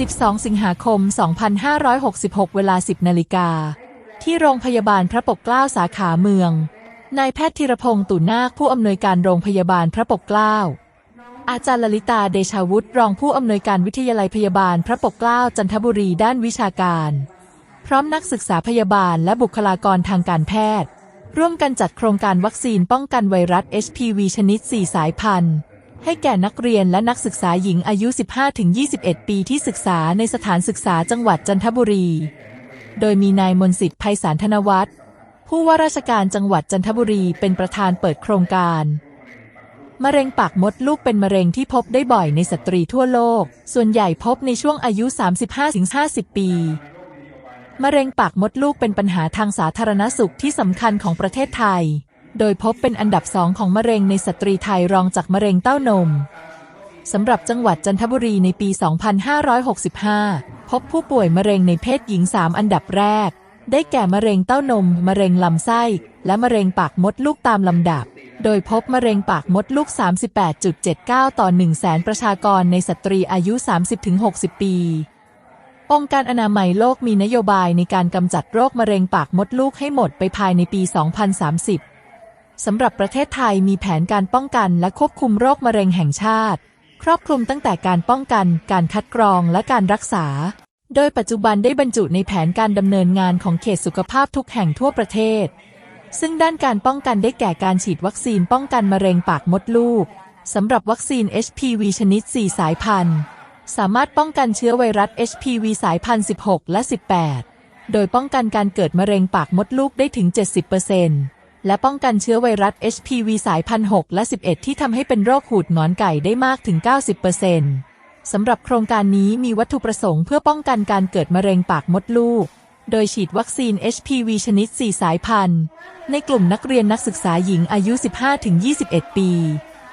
12 สิงหาคม 2566 เวลา 10 นาฬิกา ที่โรงพยาบาลพระปกเกล้าสาขาเมือง นายแพทย์ธีรพงศ์ตุนาคผู้อำนวยการโรงพยาบาลพระปกเกล้า อาจารย์ลลิตาเดชาวุฒิรองผู้อำนวยการวิทยาลัยพยาบาลพระปกเกล้าจันทบุรีด้านวิชาการ พร้อมนักศึกษาพยาบาลและบุคลากรทางการแพทย์ ร่วมกันจัดโครงการวัคซีนป้องกันไวรัส HPV ชนิด 4 สายพันธุ์ ให้แก่นักเรียนและนักศึกษาหญิงอายุ 15-21 ปีที่ศึกษาในสถานศึกษาจังหวัดจันทบุรี โดยมีนายมนสิทธิ์ไพศาลธนวัฒน์ผู้ว่าราชการจังหวัดจันทบุรีเป็นประธานเปิดโครงการมะเร็งปากมดลูกเป็นมะเร็งที่พบได้บ่อยในสตรีทั่วโลก ส่วนใหญ่พบในช่วงอายุ 35-50 ปี มะเร็งปากมดลูกเป็นปัญหาทางสาธารณสุขที่สำคัญของประเทศไทย โดยพบเป็นอันดับสองของมะเร็งในสตรีไทยรองจากมะเร็งเต้านมสำหรับจังหวัดจันทบุรีในปี 2565 พบผู้ป่วยมะเร็งในเพศหญิง 3 อันดับแรก ได้แก่มะเร็งเต้านม มะเร็งลำไส้ และมะเร็งปากมดลูกตามลำดับ โดยพบมะเร็งปากมดลูก 38.79 ต่อ 1 0 0 0 0แสนประชากรในสตรีอายุ 30-60 ปี องค์การอนามัยโลกมีนโยบายในการกำจัดโรคมะเร็งปากมดลูกให้หมดไปภายในปี 2030 สำหรับประเทศไทยมีแผนการป้องกันและควบคุมโรคมะเร็งแห่งชาติ ครอบคลุมตั้งแต่การป้องกัน การคัดกรองและการรักษา โดยปัจจุบันได้บรรจุในแผนการดำเนินงานของเขตสุขภาพทุกแห่งทั่วประเทศ ซึ่งด้านการป้องกันได้แก่การฉีดวัคซีนป้องกันมะเร็งปากมดลูกสำหรับวัคซีน HPV ชนิด 4 สายพันธุ์ สามารถป้องกันเชื้อไวรัส HPV สายพันธุ์ 16 และ 18 โดยป้องกันการเกิดมะเร็งปากมดลูกได้ถึง 70% และป้องกันเชื้อไวรัส HPV สายพันธุ์6และ 11 ที่ทำให้เป็นโรคหูดหงอนไก่ได้มากถึง 90%สำหรับโครงการนี้มีวัตถุประสงค์เพื่อป้องกันการเกิดมะเร็งปากมดลูก โดยฉีดวัคซีน HPV ชนิด 4 สายพันธุ์ ในกลุ่มนักเรียนนักศึกษาหญิงอายุ 15-21 ปี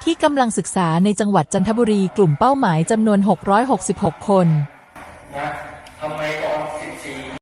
ที่กำลังศึกษาในจังหวัดจันทบุรีกลุ่มเป้าหมายจำนวน 666 คนนะทำไมตอน14